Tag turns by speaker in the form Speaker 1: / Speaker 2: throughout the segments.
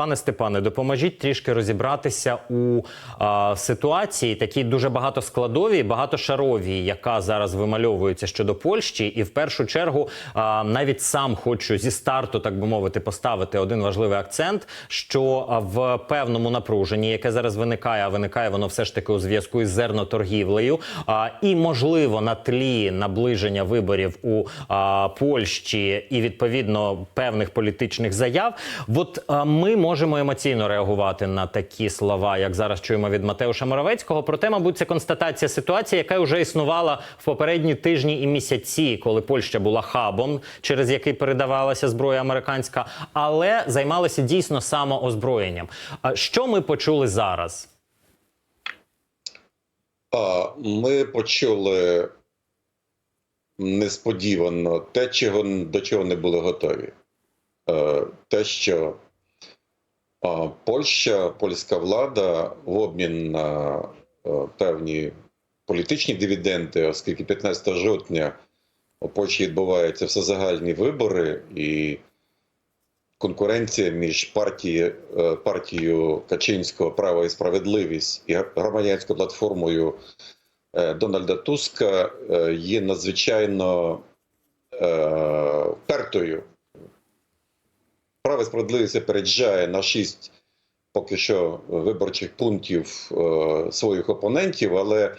Speaker 1: Пане Степане, допоможіть трішки розібратися у а, ситуації, такій дуже багатоскладовій, багатошаровій, яка зараз вимальовується щодо Польщі. І в першу чергу а, навіть сам хочу зі старту, так би мовити, поставити один важливий акцент, що в певному напруженні, яке зараз виникає, а виникає воно все ж таки у зв'язку із зерноторгівлею, а, і можливо на тлі наближення виборів у а, Польщі і відповідно певних політичних заяв. От а, ми можемо емоційно реагувати на такі слова, як зараз чуємо від Матеуша Моровецького. Проте, мабуть, це констатація ситуації, яка вже існувала в попередні тижні і місяці, коли Польща була хабом, через який передавалася зброя американська, але займалася дійсно самоозброєнням. Що ми почули зараз?
Speaker 2: А ми почули несподівано те, чого, до чого не були готові. Е, Те, що Польща, польська влада в обмін на е, певні політичні дивіденди, оскільки 15 жовтня у Польщі відбуваються всезагальні вибори, і конкуренція між партії, е, партією Качинського Право і справедливість і громадянською платформою е, Дональда Туска є надзвичайно впертою. Право справедливість опереджає на шість поки що виборчих пунктів е, своїх опонентів, але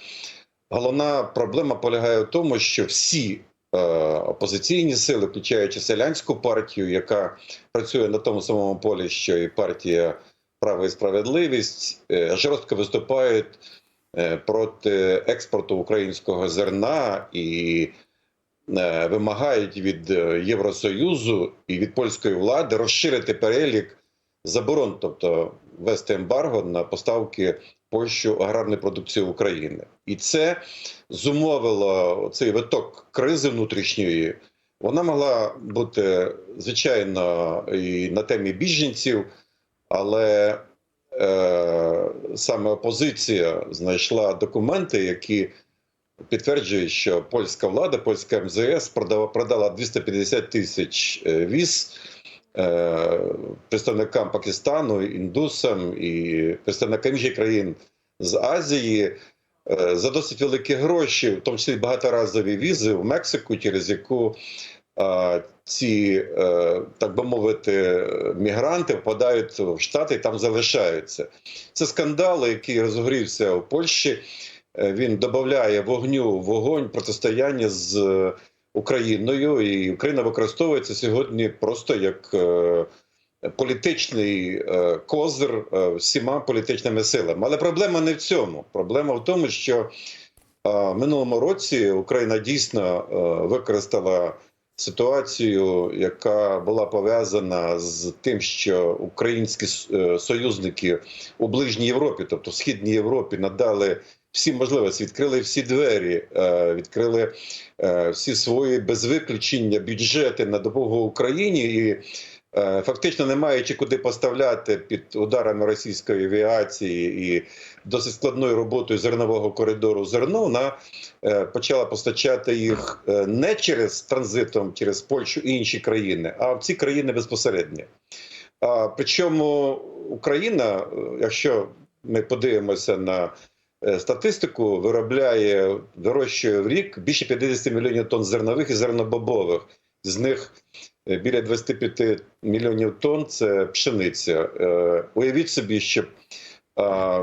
Speaker 2: головна проблема полягає в тому, що всі е, опозиційні сили, включаючи селянську партію, яка працює на тому самому полі, що і партія Право і справедливість, е, жорстко виступають е, проти експорту українського зерна і вимагають від е, Євросоюзу і від польської влади розширити перелік заборон, тобто ввести ембарго на поставки Польщу аграрної продукції України. І це зумовило цей виток кризи внутрішньої. Вона могла бути звичайно і на темі біженців, але е, саме опозиція знайшла документи, які підтверджують, що польська влада, польська МЗС продала, продала 250 тисяч е, віз е, представникам Пакистану, індусам і представникам інших країн з Азії е, за досить великі гроші, в тому числі багаторазові візи в Мексику, через яку е, ці, е, так би мовити, мігранти впадають в Штати і там залишаються. Це скандал, який розгорівся у Польщі. Е, Він додає вогню вогонь протистояння з е, Україною, і Україна використовується сьогодні просто як е, політичний козир всіма політичними силами. Але проблема не в цьому. Проблема в тому, що в минулому році Україна дійсно використала ситуацію, яка була пов'язана з тим, що українські союзники у ближній Європі, тобто в східній Європі, надали всі можливості, відкрили всі двері, е, відкрили е, всі свої без виключення бюджети на допомогу Україні і. е, Фактично не маючи куди поставляти під ударами російської авіації і досить складною роботою зернового коридору зерно, вона почала постачати їх не через транзитом через Польщу і інші країни, а в ці країни безпосередньо. Причому Україна, якщо ми подивимося на статистику, виробляє вирощує в рік більше 50 мільйонів тонн зернових і зернобобових. З них е, біля 25 мільйонів тонн це пшениця. Е, Уявіть собі, що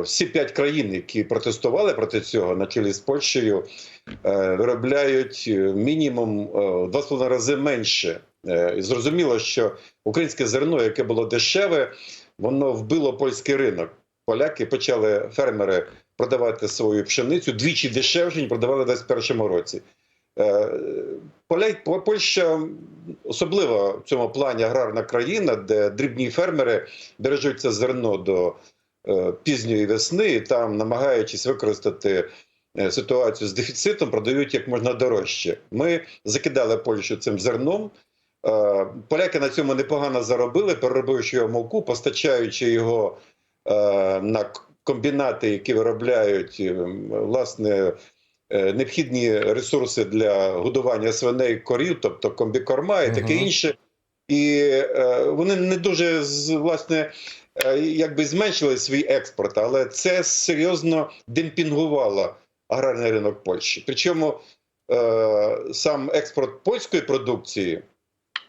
Speaker 2: всі п'ять країн, які протестували проти цього, на чолі з Польщею, е, виробляють е, мінімум е, в два з половиною рази менше. Е, І зрозуміло, що українське зерно, яке було дешеве, воно вбило польський ринок. Поляки почали фермери продавати свою пшеницю двічі дешевше, ніж продавали в 2021 році. Е, Польща особлива в цьому плані аграрна країна, де дрібні фермери бережуть це зерно до е, пізньої весни, і там, намагаючись використати е, ситуацію з дефіцитом, продають як можна дорожче. Ми закидали Польщу цим зерном. Поляки на цьому непогано заробили, переробивши його муку, постачаючи його на комбінати, які виробляють е, власне е, необхідні ресурси для годування свиней корів, тобто комбікорма і таке інше. І е, вони не дуже власне якби зменшили свій експорт, але це серйозно демпінгувало аграрний ринок Польщі. Причому сам експорт польської продукції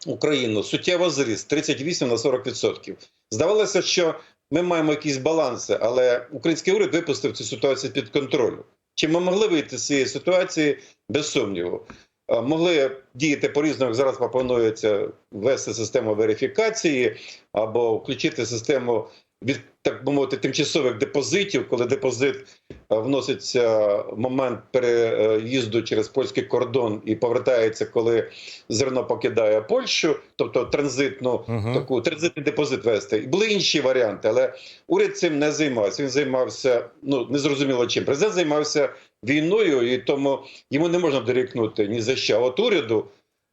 Speaker 2: в Україну суттєво зріс 38 на 40%. Здавалося, що ми маємо якісь баланси, але український уряд випустив цю ситуацію під контроль. Чи ми могли вийти з цієї ситуації без сумніву? Е, Могли діяти по-різному, як зараз пропонується ввести систему верифікації або включити систему від так би мовити тимчасових депозитів, коли депозит е, вноситься в момент переїзду через польський кордон і повертається, коли зерно покидає Польщу, тобто транзитну
Speaker 1: Мгм.
Speaker 2: таку транзитний депозит вести. І були інші варіанти, але уряд цим не займався. Він займався ну незрозуміло чим. Президент займався війною, і тому йому не можна дорікнути ні за що. А От уряду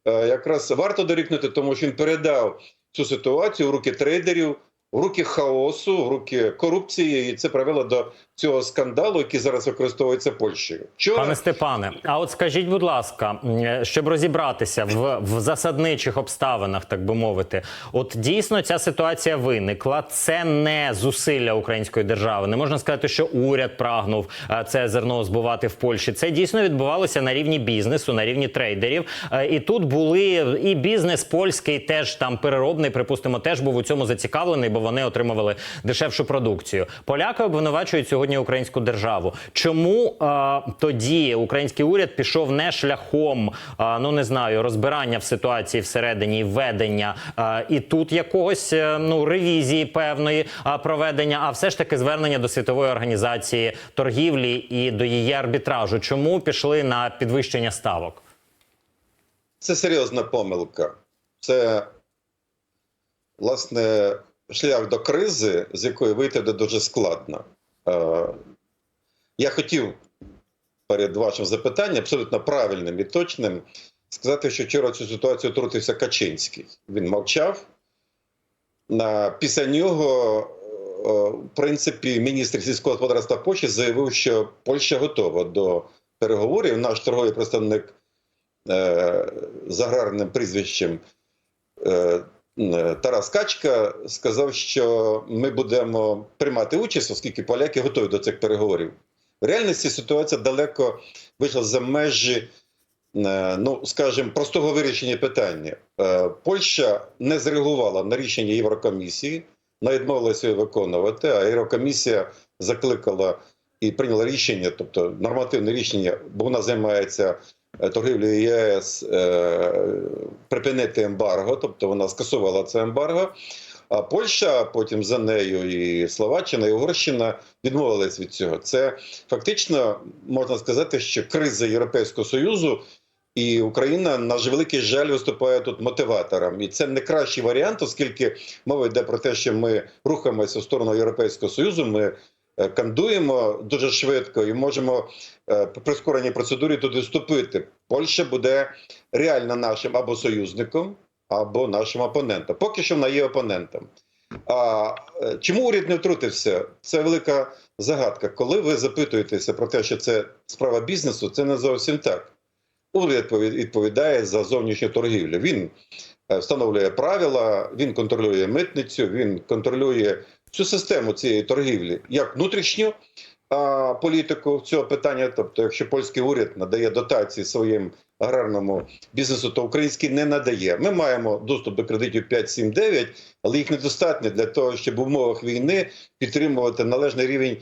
Speaker 2: е, якраз варто дорікнути, тому що він передав цю ситуацію в руки трейдерів, в руки хаосу, в руки корупції, і це привело до цього скандалу, який зараз використовується Польщею. Вчора
Speaker 1: Пане Степане, а от скажіть, будь ласка, щоб розібратися в, в засадничих обставинах, так би мовити, от дійсно ця ситуація виникла. Це не зусилля української держави. Не можна сказати, що уряд прагнув е, це зерно збувати в Польщі. Це дійсно відбувалося на рівні бізнесу, на рівні трейдерів. Е, І тут були і бізнес польський, теж там переробний, припустимо, теж був у цьому зацікавлений, бо вони отримували дешевшу продукцію. Поляки обвинувачують сьогодні українську державу. Чому е, тоді український уряд пішов не шляхом, е, ну не знаю, розбирання в ситуації всередині, ведення е, і тут якогось е, ну ревізії певної е, проведення, а все ж таки звернення до світової організації торгівлі і до її арбітражу? Чому пішли на підвищення ставок?
Speaker 2: Це серйозна помилка. Це, власне, шлях до кризи, з якої вийти буде дуже складно. Е, Я хотів перед вашим запитанням, абсолютно правильним і точним, сказати, що вчора цю ситуацію втрутився Качинський. Він мовчав. Після нього, е, в принципі, міністр сільського господарства Польщі заявив, що Польща готова до переговорів. Наш торговий представник е, з аграрним прізвищем Тарас Качка сказав, що ми будемо приймати участь, оскільки поляки готові до цих переговорів. В реальності ситуація далеко вийшла за межі, е, ну скажімо, простого вирішення питання. Е, Польща не зреагувала на рішення Єврокомісії, вона відмовилася його виконувати, а Єврокомісія закликала і прийняла рішення, тобто нормативне рішення, бо вона займається е, торгівлею ЄС е, припинити ембарго, тобто вона скасувала це ембарго. А Польща, потім за нею і Словаччина, і Угорщина відмовились від цього. Це фактично можна сказати, що криза Європейського союзу і Україна, наш великий жаль, виступає тут мотиватором. І це не кращий варіант, оскільки мова йде про те, що ми рухаємося в сторону Європейського союзу. Ми е, кандуємо дуже швидко і можемо е, по прискореній процедурі туди вступити. Польща буде реально нашим або союзником, або нашим опонентом. Поки що вона є опонентом. А е, чому уряд не втрутився? Це велика загадка. Коли ви запитуєтеся про те, що це справа бізнесу, це не зовсім так. Уряд відповідає за зовнішню торгівлю. Він е, встановлює правила, він контролює митницю, він контролює всю систему цієї торгівлі, як внутрішню а, політику цього питання. Тобто, якщо польський уряд надає дотації своїм аграрному бізнесу, то український не надає. Ми маємо доступ до кредитів 5, 7, 9, але їх недостатньо для того, щоб в умовах війни підтримувати належний рівень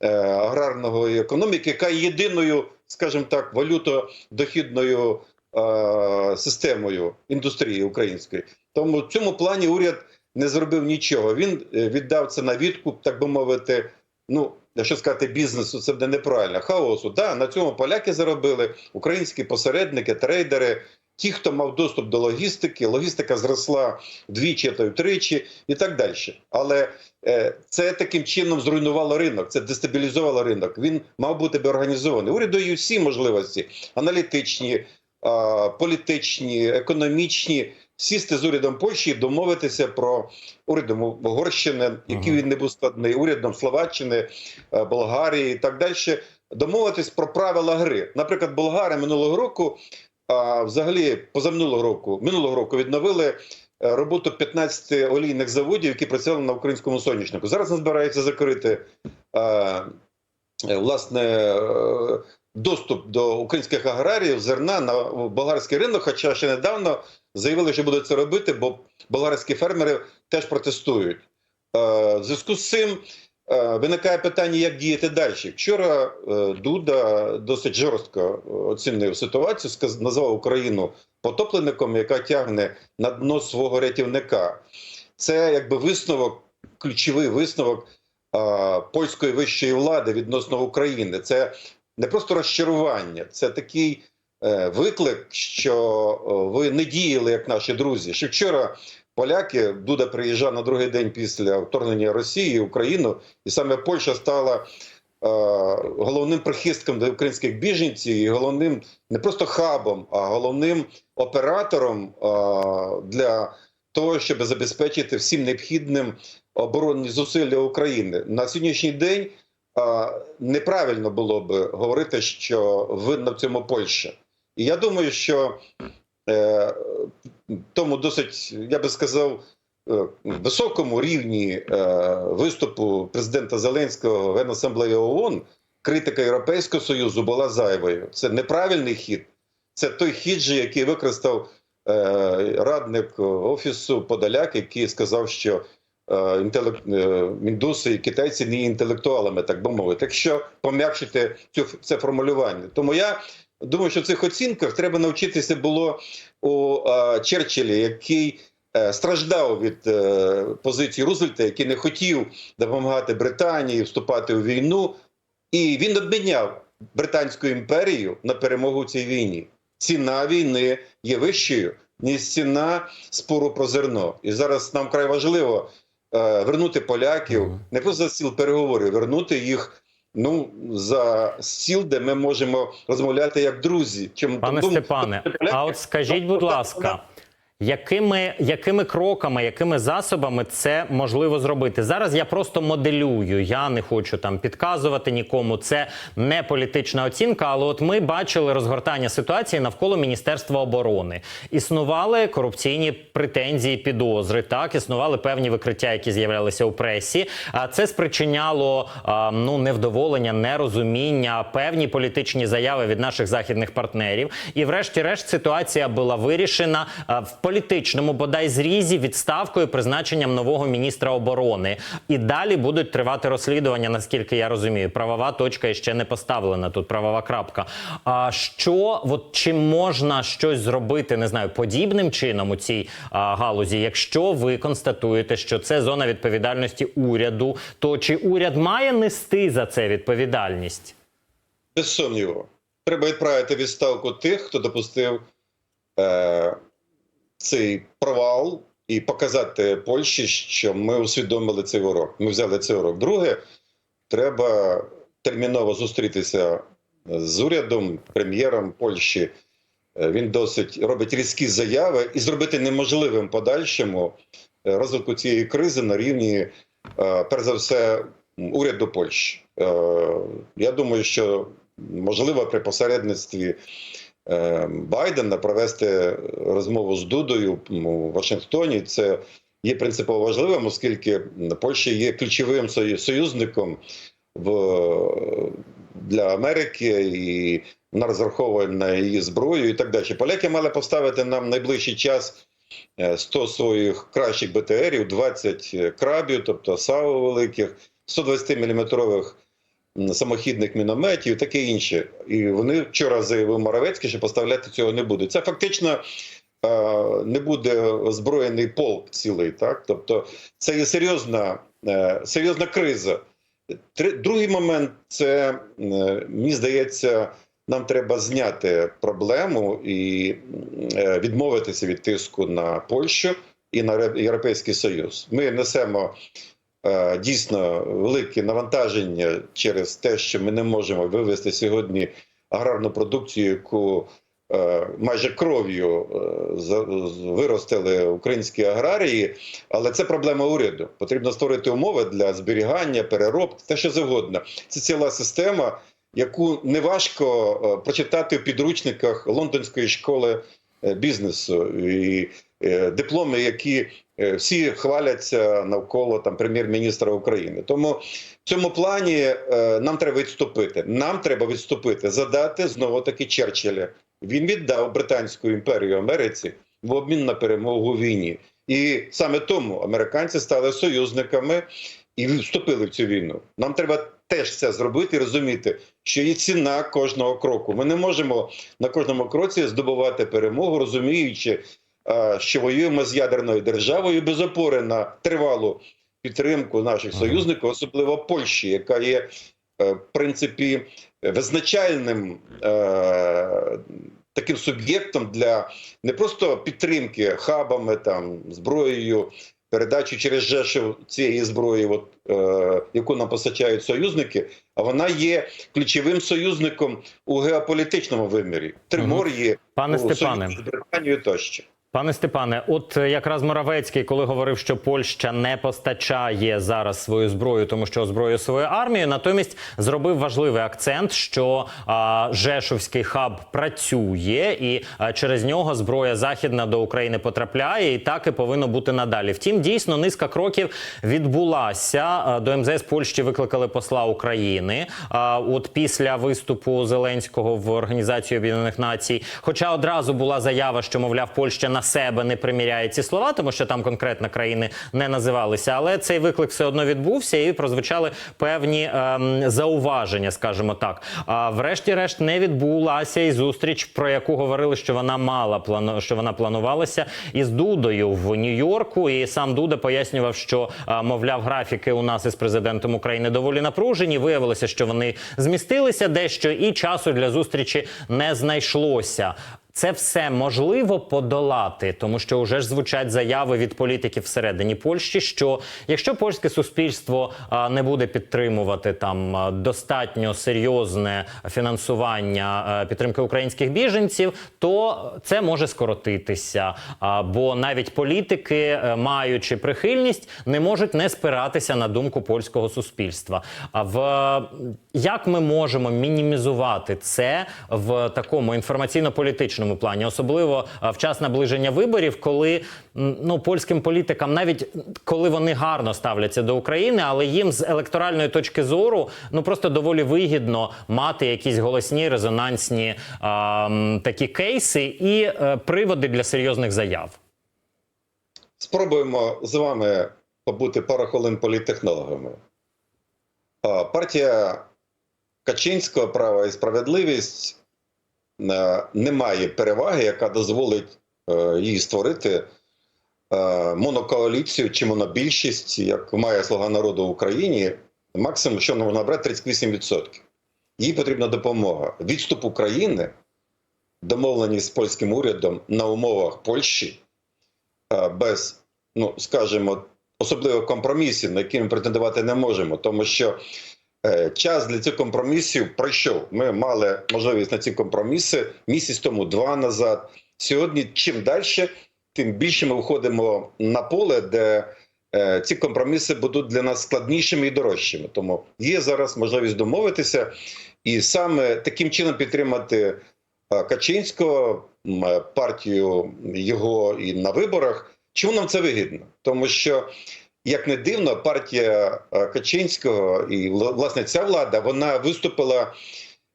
Speaker 2: е, аграрної економіки, яка є єдиною, скажімо так, валютодохідною е, системою індустрії української. Тому в цьому плані уряд не зробив нічого. Він е, віддав це на відкуп, так би мовити. Ну, якщо сказати бізнесу, це буде неправильно. Хаосу. Да, на цьому поляки заробили, українські посередники, трейдери, ті, хто мав доступ до логістики, логістика зросла вдвічі, а то й втричі, і так далі. Але е, це таким чином зруйнувало ринок, це дестабілізувало ринок. Він мав бути би організований. Уряду є всі можливості аналітичні, а, політичні, економічні. Сісти з урядом Польщі і домовитися про урядом Угорщини, який він не був складний, урядом Словаччини, е, Болгарії і так далі. Домовитись про правила гри. Наприклад, болгари минулого року, а взагалі позаминулого року, минулого року відновили е, роботу 15 олійних заводів, які працювали на українському соняшнику. Зараз не збираються закрити е, власне доступ до українських аграріїв зерна на болгарський ринок. Хоча ще недавно заявили, що будуть це робити, бо болгарські фермери теж протестують. Е, В зв'язку з цим е, виникає питання, як діяти далі. Вчора е, Дуда досить жорстко оцінив ситуацію, назвав Україну потопленником, яка тягне на дно свого рятівника. Це якби висновок, ключовий висновок польської вищої влади відносно України. Це не просто розчарування, це такий е, виклик, що ви не діяли як наші друзі. Що вчора поляки Дуда приїжджав на другий день після вторгнення Росії в Україну, і саме Польща стала е, головним прихистком для українських біженців і головним не просто хабом, а головним оператором е, для того, щоб забезпечити всім необхідним оборонні зусилля України на сьогоднішній день. Неправильно було би говорити, що винна в цьому Польща. І я думаю, що е, тому досить, я би сказав, е, високому рівні е, виступу президента Зеленського в Генасамблеї ООН критика Європейського Союзу була зайвою. Це неправильний хід. Це той хід, же, який використав радник офісу Подоляк, який сказав, що інтелект, е, індуси і китайці не інтелектуалами, так би мовити. Якщо пом'якшити цю це формулювання, тому я думаю, що в цих оцінках треба навчитися було у е, Черчиллі, який е, страждав від е, позиції Рузвельта, який не хотів допомагати Британії вступати у війну, і він обміняв Британську імперію на перемогу в цій війні. Ціна війни є вищою, ніж ціна спору про зерно. І зараз нам край важливо е, вернути поляків не просто за стіл переговорів, вернути їх. Ну за стіл, де ми можемо розмовляти як друзі. Чим
Speaker 1: Пане
Speaker 2: тому-
Speaker 1: Степане, а от скажіть, будь ласка, якими, якими кроками, якими засобами це можливо зробити? Зараз я просто моделюю. Я не хочу там підказувати нікому. Це не політична оцінка. Але от ми бачили розгортання ситуації навколо Міністерства оборони. Існували корупційні претензії, підозри. Так існували певні викриття, які з'являлися у пресі. А це спричиняло ну невдоволення, нерозуміння, певні політичні заяви від наших західних партнерів. І, врешті-решт, ситуація була вирішена в політичному бодай зрізі відставкою призначенням нового міністра оборони. І далі будуть тривати розслідування, наскільки я розумію. Правова точка ще не поставлена тут. Правова крапка. А що от чи можна щось зробити, не знаю, подібним чином у цій а, галузі? Якщо ви констатуєте, що це зона відповідальності уряду, то чи уряд має нести за це відповідальність?
Speaker 2: Без сумніву. Треба відправити відставку тих, хто допустив е, цей провал, і показати Польщі, що ми усвідомили цей урок. Ми взяли цей урок. Друге, треба терміново зустрітися з урядом, прем'єром Польщі. Е, Він досить робить різкі заяви і зробити неможливим подальшому е, розвитку цієї кризи на рівні, е, перш за все, уряду Польщі. Я думаю, що можливо при посередництві Байдена провести розмову з Дудою у Вашингтоні. Це є принципово важливим, оскільки Польща є ключовим союзником в, для Америки і вона розраховує на її зброю і так далі. Поляки мали поставити нам найближчий час е, 100 своїх кращих БТРів, 20 крабів, тобто САУ великих, 120 міліметрових самохідних мінометів, таке інше. І вони вчора заявив Моровецький, що поставляти цього не буде. Це фактично е, не буде озброєний полк цілий. Так? Тобто це є серйозна, е, серйозна криза. Другий момент це, мені здається, нам треба зняти проблему і е, відмовитися від тиску на Польщу і на Європейський Союз. Ми несемо дійсно велике навантаження через те, що ми не можемо вивести сьогодні аграрну продукцію, яку е, майже кров'ю е, виростили українські аграрії, але це проблема уряду. Потрібно створити умови для зберігання, переробки, те, що завгодно. Це ціла система, яку неважко е, прочитати в підручниках лондонської школи е, бізнесу. І е, дипломи, які е, всі хваляться навколо там прем'єр-міністра України. Тому в цьому плані е, нам треба відступити. Нам треба відступити, задати знову таки Черчилля. Він віддав Британську імперію Америці в обмін на перемогу у війні. І саме тому американці стали союзниками і вступили в цю війну. Нам треба теж це зробити і розуміти, що є ціна кожного кроку. Ми не можемо на кожному кроці здобувати перемогу, розуміючи, що воюємо з ядерною державою без опори на тривалу підтримку наших союзників, особливо Польщі, яка є е, в принципі визначальним е, таким суб'єктом для не просто підтримки хабами, там зброєю, передачі через Жешев цієї зброї, от, е, яку нам постачають союзники, а вона є ключовим союзником у геополітичному вимірі. Тримор є
Speaker 1: Пане
Speaker 2: у
Speaker 1: Степане.
Speaker 2: тощо.
Speaker 1: Пане Степане, от е, якраз Моравецький, коли говорив, що Польща не постачає зараз свою зброю, тому що озброює свою армію, натомість зробив важливий акцент, що а, Жешовський хаб працює, і а, через нього зброя західна до України потрапляє, і так і повинно бути надалі. Втім, дійсно низка кроків відбулася. А, До МЗС Польщі викликали посла України. А, от після виступу Зеленського в Організації Об'єднаних Націй, хоча одразу була заява, що мовляв, Польща на себе не приміряє ці слова, тому що там конкретно країни не називалися. Але цей виклик все одно відбувся і прозвучали певні ем, зауваження, скажімо так. А врешті-решт не відбулася і зустріч, про яку говорили, що вона мала плану, що вона планувалася із Дудою в Нью-Йорку. І сам Дуда пояснював, що а, мовляв, графіки у нас із президентом України доволі напружені. Виявилося, що вони змістилися дещо, і часу для зустрічі не знайшлося. Це все можливо подолати, тому що вже ж звучать заяви від політиків всередині Польщі, що якщо польське суспільство не буде підтримувати там достатньо серйозне фінансування підтримки українських біженців, то це може скоротитися. Бо навіть політики, е, маючи прихильність, не можуть не спиратися на думку польського суспільства. А в як ми можемо мінімізувати це в такому інформаційно-політичному плані, особливо в час наближення виборів, коли ну польським політикам, навіть коли вони гарно ставляться до України, але їм з електоральної точки зору ну просто доволі вигідно мати якісь голосні резонансні а, такі кейси і е, приводи для серйозних заяв.
Speaker 2: Спробуємо з вами побути пару хвилин політтехнологами. Партія Качинського права і справедливість е, не має переваги, яка дозволить е, їй створити е, монокоаліцію чи монобільшість, як має слуга народу в Україні. Максимум, що можна набрати 38%. Їй потрібна допомога. Відступ України, домовлені з польським урядом на умовах Польщі, без, ну скажімо, особливо компромісів, на які ми претендувати не можемо, тому що час для цих компромісів пройшов. Ми мали можливість на ці компроміси місяць тому, два назад. Сьогодні, чим далі, тим більше ми виходимо на поле, де е, ці компроміси будуть для нас складнішими і дорожчими. Тому є зараз можливість домовитися і саме таким чином підтримати е, Качинського, е, партію його і на виборах. Чому нам це вигідно? Тому що, як не дивно, партія е, Качинського і власне ця влада вона виступила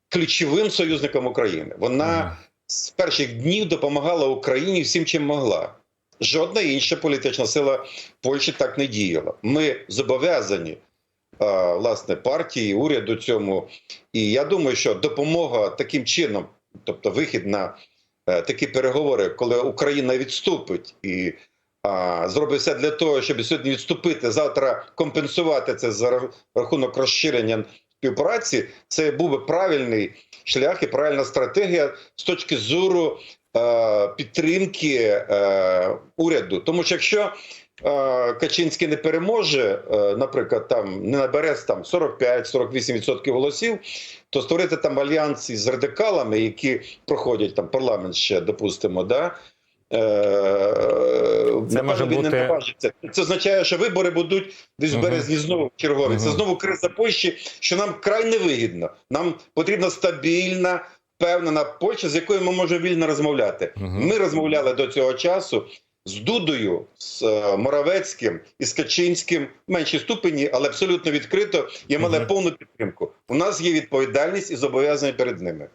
Speaker 2: ключовим союзником України. Вона з перших днів допомагала Україні всім, чим могла. Жодна інша політична сила Польщі так не діяла. Ми зобов'язані е, власне партії, уряду цьому. І я думаю, що допомога таким чином, тобто вихід на е, такі переговори, коли Україна відступить і а, зробить все для того, щоб сьогодні відступити, завтра компенсувати це за рахунок розширення співпраці, це був би правильний шлях і правильна стратегія з точки зору е, підтримки е, уряду. Тому що якщо е, Качинський не переможе, е, наприклад, там не набере там 45-48% голосів, то створити там альянс із радикалами, які проходять там парламент ще, допустимо, да. Е, напевно,
Speaker 1: може бути-
Speaker 2: не наважиться. Це означає, що вибори будуть десь в березні знову чергові. Це знову криза Польщі, що нам край невигідно. Нам потрібна стабільна, впевнена Польща, з якою ми можемо вільно розмовляти.
Speaker 1: Мгм.
Speaker 2: Ми розмовляли до цього часу з Дудою, з е, Моравецьким і з Качинським в меншій ступені, але абсолютно відкрито і мали
Speaker 1: Мгм.
Speaker 2: повну підтримку. У нас є відповідальність і зобов'язання перед ними.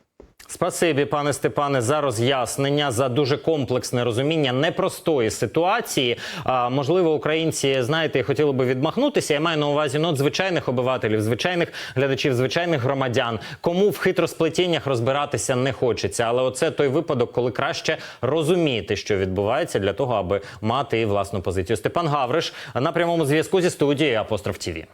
Speaker 1: Спасибі, пане Степане, за роз'яснення, за дуже комплексне розуміння непростої ситуації. А, можливо, українці, знаєте, хотіли би відмахнутися. Я маю на увазі ну, звичайних обивателів, звичайних глядачів, звичайних громадян, кому в хитросплетіннях розбиратися не хочеться. Але оце той випадок, коли краще розуміти, що відбувається, для того, аби мати власну позицію. Степан Гавриш на прямому зв'язку зі студією Апостроф ТІВІ.